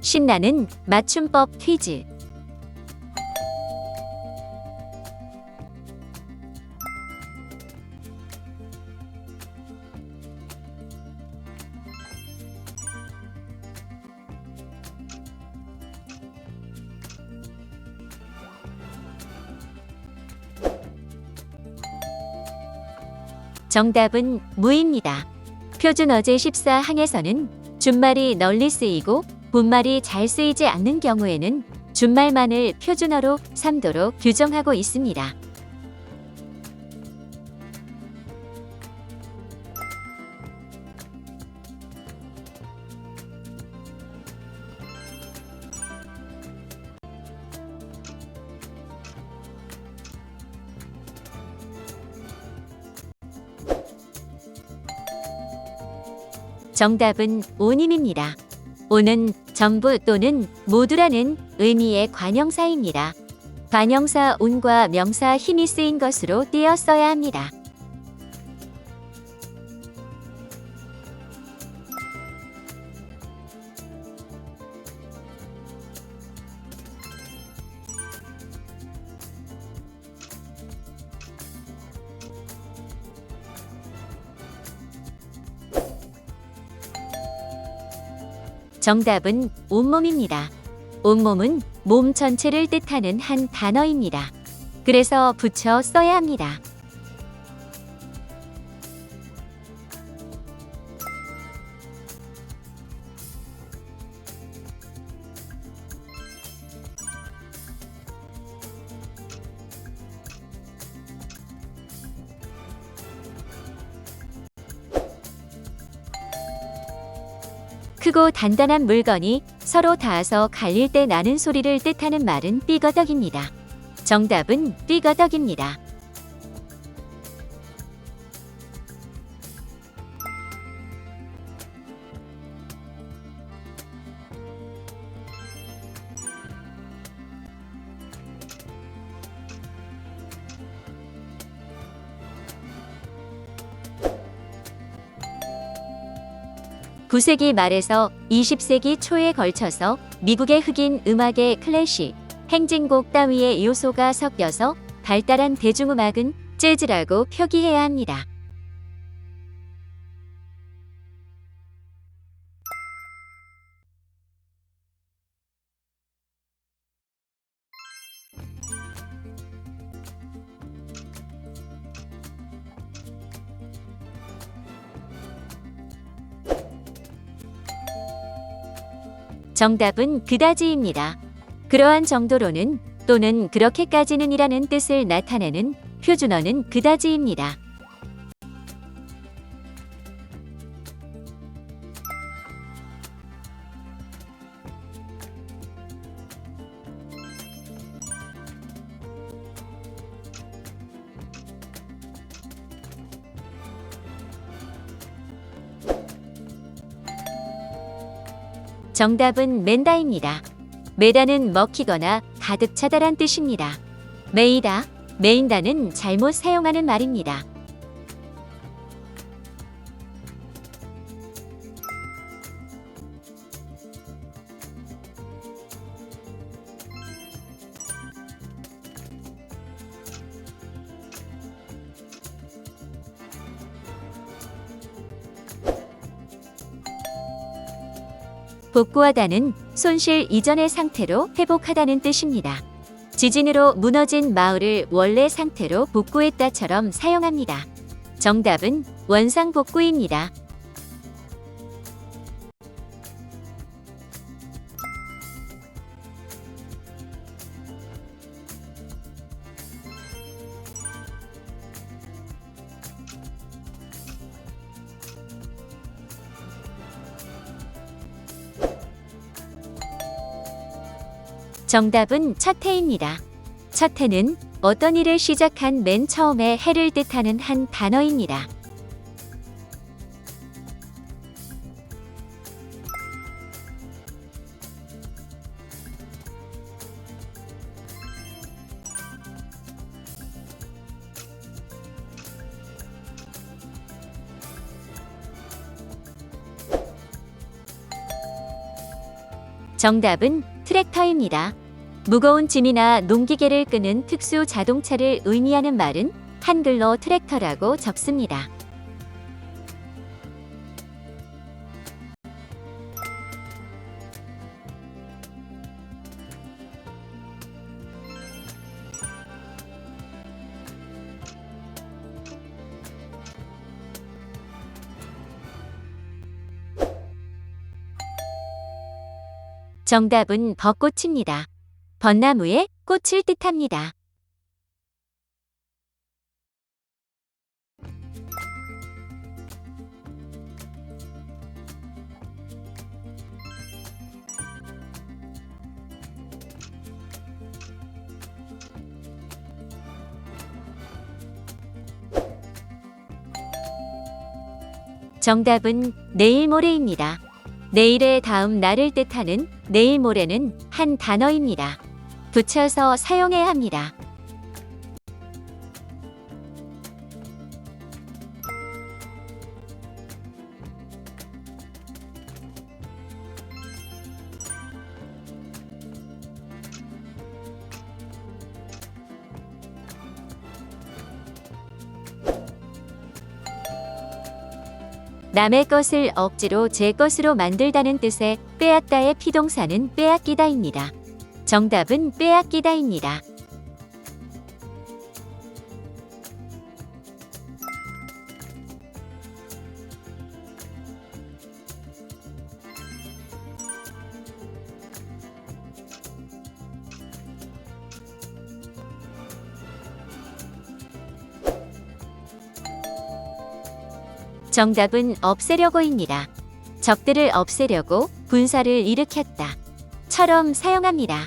신나는 맞춤법 퀴즈. 정답은 무입니다. 표준 어제 14항에서는 준말이 널리 쓰이고 본말이 잘 쓰이지 않는 경우에는 준말만을 표준어로 삼도록 규정하고 있습니다. 정답은 오님입니다. 오는 전부 또는 모두라는 의미의 관형사입니다. 관형사 온과 명사 힘이 쓰인 것으로 띄어 써야 합니다. 정답은 온몸입니다. 온몸은 몸 전체를 뜻하는 한 단어입니다. 그래서 붙여 써야 합니다. 크고 단단한 물건이 서로 닿아서 갈릴 때 나는 소리를 뜻하는 말은 삐거덕입니다. 정답은 삐거덕입니다. 구세기 말에서 20세기 초에 걸쳐서 미국의 흑인 음악의 클래식, 행진곡 따위의 요소가 섞여서 발달한 대중음악은 재즈라고 표기해야 합니다. 정답은 그다지입니다. 그러한 정도로는 또는 그렇게까지는이라는 뜻을 나타내는 표준어는 그다지입니다. 정답은 맨다입니다. 매다는 먹히거나 가득 차다란 뜻입니다. 메이다, 메인다는 잘못 사용하는 말입니다. 복구하다는 손실 이전의 상태로 회복하다는 뜻입니다. 지진으로 무너진 마을을 원래 상태로 복구했다처럼 사용합니다. 정답은 원상 복구입니다. 정답은 첫해입니다. 첫해는 어떤 일을 시작한 맨 처음에 해를 뜻하는 한 단어입니다. 정답은 트랙터입니다. 무거운 짐이나 농기계를 끄는 특수 자동차를 의미하는 말은 한글로 트랙터라고 적습니다. 정답은 벚꽃입니다. 벚나무에 꽃을 뜻합니다. 정답은 내일 모레입니다. 내일의 다음 날을 뜻하는 내일 모레는 한 단어입니다. 붙여서 사용해야 합니다. 남의 것을 억지로 제 것으로 만들다는 뜻의 빼앗다의 피동사는 빼앗기다입니다. 정답은 빼앗기다입니다. 정답은 없애려고입니다. 적들을 없애려고 군사를 일으켰다. 처럼 사용합니다.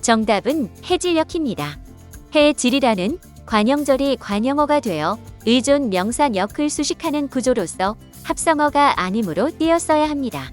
정답은 해질녘입니다. 해질이라는 관형절이 관형어가 되어 의존 명사 역을 수식하는 구조로서 합성어가 아니므로 띄었어야 합니다.